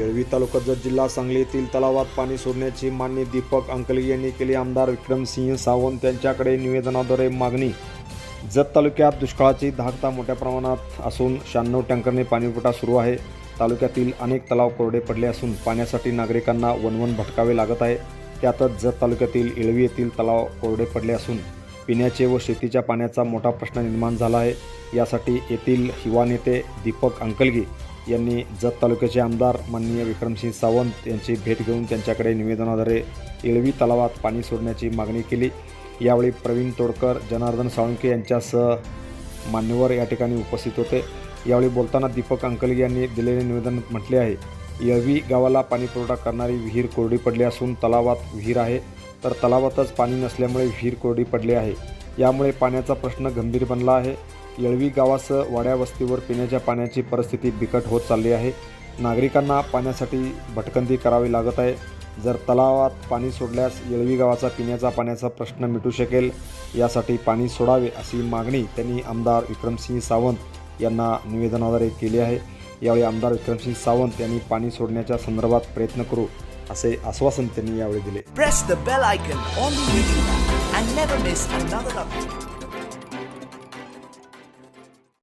येळवी तालुका जत जिल्हा सांगली येथील तलावात पाणी सोडण्याची मान्य दीपक अंकली यांनी केली. आमदार विक्रमसिंह सावंत यांच्याकडे निवेदनाद्वारे मागणी. जत तालुक्यात दुष्काळाची धाकता मोठ्या प्रमाणात असून शहाण्णव टँकरने पाणीपुरवठा सुरू आहे. तालुक्यातील अनेक तलाव कोरडे पडले असून पाण्यासाठी नागरिकांना वनवन भटकावे लागत आहे. त्यातच जत तालुक्यातील येळवी येथील तलाव कोरडे पडले असून पिण्याचे व शेतीच्या पाण्याचा मोठा प्रश्न निर्माण झाला आहे. यासाठी येथील युवा नेते दीपक अंकलगी यांनी जत तालुक्याचे आमदार माननीय विक्रमसिंह सावंत यांची भेट घेऊन त्यांच्याकडे निवेदनाद्वारे इळवी तलावात पाणी सोडण्याची मागणी केली. यावेळी प्रवीण तोडकर जनार्दन साळुंके यांच्यासह मान्यवर या ठिकाणी उपस्थित होते. यावेळी बोलताना दीपक अंकलगी यांनी दिलेले निवेदन म्हटले आहे येळवी गावाला पाणी पुरवठा करणारी विहीर कोरडी पडली असून तलावात विहीर आहे. तर तलावातच पाणी नसल्यामुळे विहीर कोरडी पडली आहे. यामुळे पाण्याचा प्रश्न गंभीर बनला आहे. येळवी गावासह वाड्या वस्तीवर पिण्याच्या पाण्याची परिस्थिती बिकट होत चालली आहे. नागरिकांना पाण्यासाठी भटकंती करावी लागत आहे. जर तलावात पाणी सोडल्यास येळवी गावाचा पिण्याचा पाण्याचा प्रश्न मिटू शकेल. यासाठी पाणी सोडावे अशी मागणी त्यांनी आमदार विक्रमसिंह सावंत यांना निवेदनाद्वारे केली आहे. यावेळी आमदार विक्रमसिंह सावंत यांनी पाणी सोडण्याच्या संदर्भात प्रयत्न करू असे आश्वासन त्यांनी यावेळी दिले. Press the bell icon on